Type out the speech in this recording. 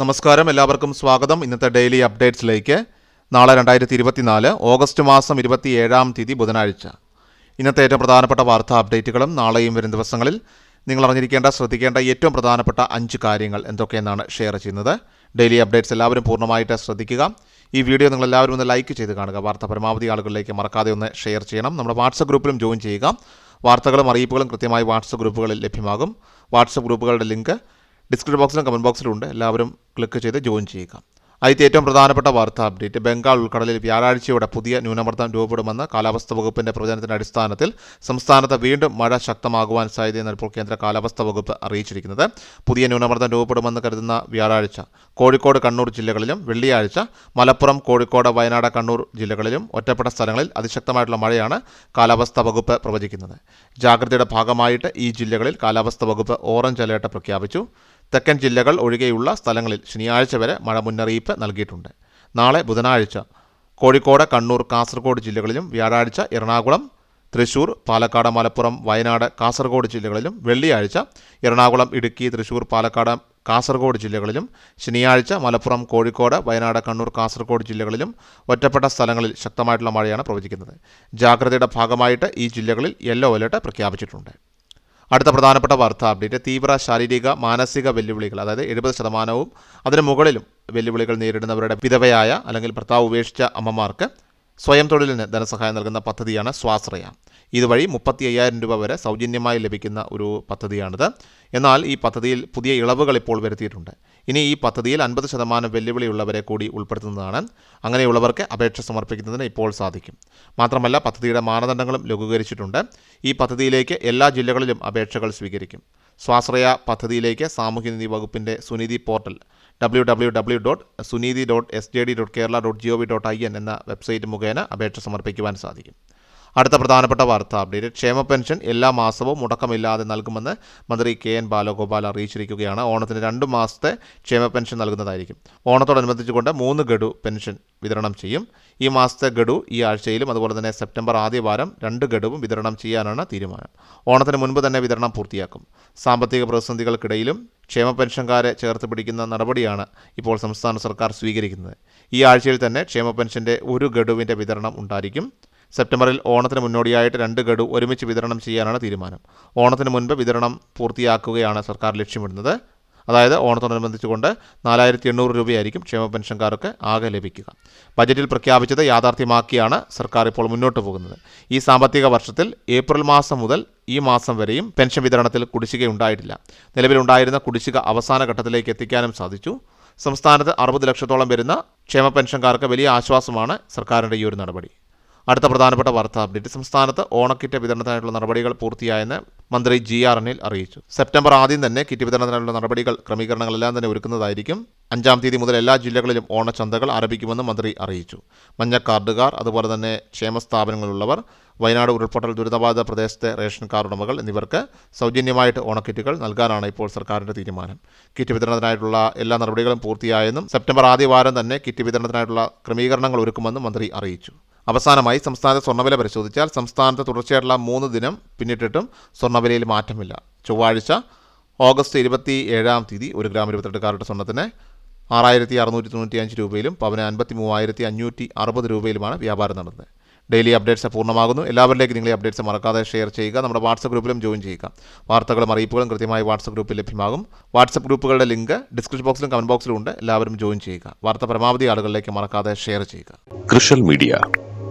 നമസ്കാരം എല്ലാവർക്കും സ്വാഗതം. ഇന്നത്തെ ഡെയിലി അപ്ഡേറ്റ്സിലേക്ക്. നാളെ രണ്ടായിരത്തി ഇരുപത്തിനാല് ഓഗസ്റ്റ് മാസം ഇരുപത്തി ഏഴാം തീയതി ബുധനാഴ്ച. ഇന്നത്തെ ഏറ്റവും പ്രധാനപ്പെട്ട വാർത്താ അപ്ഡേറ്റുകളും നാളെയും വരും ദിവസങ്ങളിൽ നിങ്ങൾ അറിഞ്ഞിരിക്കേണ്ട ശ്രദ്ധിക്കേണ്ട ഏറ്റവും പ്രധാനപ്പെട്ട അഞ്ച് കാര്യങ്ങൾ എന്തൊക്കെയെന്നാണ് ഷെയർ ചെയ്യുന്നത്. ഡെയിലി അപ്ഡേറ്റ്സ് എല്ലാവരും പൂർണമായിട്ട് ശ്രദ്ധിക്കുക. ഈ വീഡിയോ നിങ്ങൾ എല്ലാവരും ഒന്ന് ലൈക്ക് ചെയ്ത് കാണുക. വാർത്ത പരമാവധി ആളുകളിലേക്ക് മറക്കാതെ ഒന്ന് ഷെയർ ചെയ്യണം. നമ്മുടെ വാട്സപ്പ് ഗ്രൂപ്പിലും ജോയിൻ ചെയ്യുക. വാർത്തകളും അറിയിപ്പുകളും കൃത്യമായി വാട്സപ്പ് ഗ്രൂപ്പുകളിൽ ലഭ്യമാകും. വാട്സപ്പ് ഗ്രൂപ്പുകളുടെ ലിങ്ക് ഡിസ്ക്രിപ്ഷൻ ബോക്സിലും കമന്റ് ബോക്സിലും ഉണ്ട്. എല്ലാവരും ക്ലിക്ക് ചെയ്ത് ജോയിൻ ചെയ്യുക. ആദ്യത്തെ ഏറ്റവും പ്രധാനപ്പെട്ട വാർത്താ അപ്ഡേറ്റ് ബംഗാൾ ഉൾക്കടലിൽ വ്യാഴാഴ്ചയോടെ പുതിയ ന്യൂനമർദ്ദം രൂപപ്പെടുമെന്ന് കാലാവസ്ഥാ വകുപ്പിന്റെ പ്രവചനത്തിന്റെ അടിസ്ഥാനത്തിൽ സംസ്ഥാനത്ത് വീണ്ടും മഴ ശക്തമാകുവാൻ സാധ്യതയെന്ന് ഇപ്പോൾ കേന്ദ്ര കാലാവസ്ഥാ വകുപ്പ് അറിയിച്ചിരിക്കുന്നത്. പുതിയ ന്യൂനമർദ്ദം രൂപപ്പെടുമെന്ന് കരുതുന്ന വ്യാഴാഴ്ച. കോഴിക്കോട് കണ്ണൂർ ജില്ലകളിലും വെള്ളിയാഴ്ച. മലപ്പുറം കോഴിക്കോട് വയനാട് കണ്ണൂർ ജില്ലകളിലും ഒറ്റപ്പെട്ട സ്ഥലങ്ങളിൽ അതിശക്തമായിട്ടുള്ള മഴയാണ് കാലാവസ്ഥാ വകുപ്പ് പ്രവചിക്കുന്നത്. ജാഗ്രതയുടെ ഭാഗമായിട്ട് ഈ ജില്ലകളിൽ കാലാവസ്ഥാ വകുപ്പ് ഓറഞ്ച് അലേർട്ട് പ്രഖ്യാപിച്ചു. തെക്കൻ ജില്ലകൾ ഒഴികെയുള്ള സ്ഥലങ്ങളിൽ ശനിയാഴ്ച വരെ മഴ മുന്നറിയിപ്പ് നൽകിയിട്ടുണ്ട്. നാളെ ബുധനാഴ്ച കോഴിക്കോട് കണ്ണൂർ കാസർഗോഡ് ജില്ലകളിലും വ്യാഴാഴ്ച എറണാകുളം തൃശൂർ പാലക്കാട് മലപ്പുറം വയനാട് കാസർഗോഡ് ജില്ലകളിലും വെള്ളിയാഴ്ച എറണാകുളം ഇടുക്കി തൃശൂർ പാലക്കാട് കാസർഗോഡ് ജില്ലകളിലും ശനിയാഴ്ച മലപ്പുറം കോഴിക്കോട് വയനാട് കണ്ണൂർ കാസർഗോഡ് ജില്ലകളിലും ഒറ്റപ്പെട്ട സ്ഥലങ്ങളിൽ ശക്തമായിട്ടുള്ള മഴയാണ് പ്രവചിക്കുന്നത്. ജാഗ്രതയുടെ ഭാഗമായിട്ട് ഈ ജില്ലകളിൽ യെല്ലോ അലേർട്ട് പ്രഖ്യാപിച്ചിട്ടുണ്ട്. അടുത്ത പ്രധാനപ്പെട്ട വാർത്താ അപ്ഡേറ്റ് തീവ്ര ശാരീരിക മാനസിക വെല്ലുവിളികൾ അതായത് എഴുപത് ശതമാനവും അതിന് മുകളിലും വെല്ലുവിളികൾ നേരിടുന്നവരുടെ വിധവയായ അല്ലെങ്കിൽ ഭർത്താവ് ഉപേക്ഷിച്ച അമ്മമാർക്ക് സ്വയം തൊഴിലിന് ധനസഹായം നൽകുന്ന പദ്ധതിയാണ് സ്വാശ്രയ. ഇതുവഴി മുപ്പത്തി അയ്യായിരം രൂപ വരെ സൗജന്യമായി ലഭിക്കുന്ന ഒരു പദ്ധതിയാണിത്. എന്നാൽ ഈ പദ്ധതിയിൽ പുതിയ ഇളവുകൾ ഇപ്പോൾ വരുത്തിയിട്ടുണ്ട്. ഇനി ഈ പദ്ധതിയിൽ അൻപത് ശതമാനം വെല്ലുവിളിയുള്ളവരെ കൂടി ഉൾപ്പെടുത്തുന്നതാണ്. അങ്ങനെയുള്ളവർക്ക് അപേക്ഷ സമർപ്പിക്കുന്നതിന് ഇപ്പോൾ സാധിക്കും. മാത്രമല്ല പദ്ധതിയുടെ മാനദണ്ഡങ്ങളും ലഘൂകരിച്ചിട്ടുണ്ട്. ഈ പദ്ധതിയിലേക്ക് എല്ലാ ജില്ലകളിലും അപേക്ഷകൾ സ്വീകരിക്കും. സ്വാശ്രയ പദ്ധതിയിലേക്ക് സാമൂഹ്യനീതി വകുപ്പിന്റെ Sunidhi portal W W W dot Suneethi dot S J D dot Kerala dot G O V dot I N എന്ന വെബ്സൈറ്റ് മുഖേന അപേക്ഷ സമർപ്പിക്കുവാൻ സാധിക്കും. അടുത്ത പ്രധാനപ്പെട്ട വാർത്ത. അപ്ഡേറ്റ് ക്ഷേമ പെൻഷൻ എല്ലാ മാസവും മുടക്കമില്ലാതെ നൽകുമെന്ന് മന്ത്രി കെ എൻ ബാലഗോപാൽ അറിയിച്ചിരിക്കുകയാണ്. ഓണത്തിന് രണ്ട് മാസത്തെ ക്ഷേമ പെൻഷൻ നൽകുന്നതായിരിക്കും. ഓണത്തോടനുബന്ധിച്ചുകൊണ്ട് മൂന്ന് ഗഡു പെൻഷൻ വിതരണം ചെയ്യും. ഈ മാസത്തെ ഗഡു ഈ ആഴ്ചയിലും അതുപോലെ തന്നെ സെപ്റ്റംബർ ആദ്യ വാരം രണ്ട് ഗഡുവും വിതരണം ചെയ്യാനാണ് തീരുമാനം. ഓണത്തിന് മുൻപ് തന്നെ വിതരണം പൂർത്തിയാക്കും. സാമ്പത്തിക പ്രതിസന്ധികൾക്കിടയിലും ക്ഷേമ പെൻഷൻകാരെ ചേർത്ത് പിടിക്കുന്ന നടപടിയാണ് ഇപ്പോൾ സംസ്ഥാന സർക്കാർ സ്വീകരിക്കുന്നത്. ഈ ആഴ്ചയിൽ തന്നെ ക്ഷേമ പെൻഷന്റെ ഒരു ഗഡുവിന്റെ വിതരണം ഉണ്ടായിരിക്കും. സെപ്റ്റംബറിൽ ഓണത്തിന് മുന്നോടിയായിട്ട് രണ്ട് ഗഡു ഒരുമിച്ച് വിതരണം ചെയ്യാനാണ് തീരുമാനം. ഓണത്തിന് മുൻപ് വിതരണം പൂർത്തിയാക്കുകയാണ് സർക്കാർ ലക്ഷ്യമിടുന്നത്. അതായത് ഓണത്തോടനുബന്ധിച്ചുകൊണ്ട് നാലായിരത്തി എണ്ണൂറ് രൂപയായിരിക്കും ക്ഷേമ പെൻഷൻകാർക്ക് ആകെ ലഭിക്കുക. ബജറ്റിൽ പ്രഖ്യാപിച്ചത് യാഥാർത്ഥ്യമാക്കിയാണ് സർക്കാർ ഇപ്പോൾ മുന്നോട്ട് പോകുന്നത്. ഈ സാമ്പത്തിക വർഷത്തിൽ ഏപ്രിൽ മാസം മുതൽ ഈ മാസം വരെയും പെൻഷൻ വിതരണത്തിൽ കുടിശ്ശിക ഉണ്ടായിട്ടില്ല. നിലവിലുണ്ടായിരുന്ന കുടിശ്ശിക അവസാന ഘട്ടത്തിലേക്ക് എത്തിക്കാനും സാധിച്ചു. സംസ്ഥാനത്ത് അറുപത് ലക്ഷത്തോളം വരുന്ന ക്ഷേമ പെൻഷൻകാർക്ക് വലിയ ആശ്വാസമാണ് സർക്കാരിന്റെ ഈ ഒരു നടപടി. അടുത്ത പ്രധാനപ്പെട്ട വാർത്താ അപ്ഡേറ്റ്. സംസ്ഥാനത്ത് ഓണക്കിറ്റ് വിതരണത്തിനായിട്ടുള്ള നടപടികൾ പൂർത്തിയായെന്ന് മന്ത്രി ജി ആർ അനിൽ അറിയിച്ചു. സെപ്റ്റംബർ ആദ്യം തന്നെ കിറ്റ് വിതരണത്തിനായുള്ള നടപടികൾ ക്രമീകരണങ്ങളെല്ലാം തന്നെ ഒരുക്കുന്നതായിരിക്കും. അഞ്ചാം തീയതി മുതൽ എല്ലാ ജില്ലകളിലും ഓണച്ചന്തകൾ ആരംഭിക്കുമെന്ന് മന്ത്രി അറിയിച്ചു. മഞ്ഞ കാർഡുകാർ അതുപോലെ തന്നെ ക്ഷേമ സ്ഥാപനങ്ങളിലുള്ളവർ വയനാട് ഉരുൾപൊട്ടൽ ദുരിതബാധിത പ്രദേശത്തെ റേഷൻ കാർഡ് ഉടമകൾ എന്നിവർക്ക് സൗജന്യമായിട്ട് ഓണക്കിറ്റുകൾ നൽകാനാണ് ഇപ്പോൾ സർക്കാരിന്റെ തീരുമാനം. കിറ്റ് വിതരണത്തിനായിട്ടുള്ള എല്ലാ നടപടികളും പൂർത്തിയായെന്നും സെപ്റ്റംബർ ആദ്യ വാരം തന്നെ കിറ്റ് വിതരണത്തിനായിട്ടുള്ള ക്രമീകരണങ്ങൾ ഒരുക്കുമെന്നും മന്ത്രി അറിയിച്ചു. അവസാനമായി സംസ്ഥാനത്തെ സ്വർണവില പരിശോധിച്ചാൽ സംസ്ഥാനത്ത് തുടർച്ചയായിട്ടുള്ള മൂന്ന് ദിനം പിന്നിട്ടിട്ടും സ്വർണവിലയിൽ മാറ്റമില്ല. ചൊവ്വാഴ്ച ഓഗസ്റ്റ് ഇരുപത്തി ഏഴാം തീയതി ഒരു ഗ്രാം ഇരുപത്തെട്ട് കാരറ്റ് സ്വർണത്തിന് ആറായിരത്തി അറുന്നൂറ്റി തൊണ്ണൂറ്റി അഞ്ച് രൂപയിലും പവന് അൻപത്തി മൂവായിരത്തി അഞ്ഞൂറ്റി അറുപത് രൂപയിലുമാണ് വ്യാപാരം നടന്നത്. ഡെയിലി അപ്ഡേറ്റ്സ് പൂർണമാകുന്നു. എല്ലാവരിലേക്ക് നിങ്ങളെ അപ്ഡേറ്റ്സ് മറക്കാതെ ഷെയർ ചെയ്യുക. നമ്മുടെ വാട്സപ്പ് ഗ്രൂപ്പിലും ജോയിൻ ചെയ്യുക. വാർത്തകളും അറിയിപ്പുകളും കൃത്യമായി വാട്സപ്പ് ഗ്രൂപ്പിൽ ലഭ്യമാകും. വാട്സപ്പ് ഗ്രൂപ്പുകളുടെ ലിങ്ക് ഡിസ്ക്രിപ്ഷൻ ബോക്സിലും കമന്റ് ബോക്സിലും ഉണ്ട്. എല്ലാവരും ജോയിൻ ചെയ്യുക. വാർത്ത പരമാവധി ആളുകളിലേക്ക് മറക്കാതെ ഷെയർ ചെയ്യുക. കൃഷൽ മീഡിയ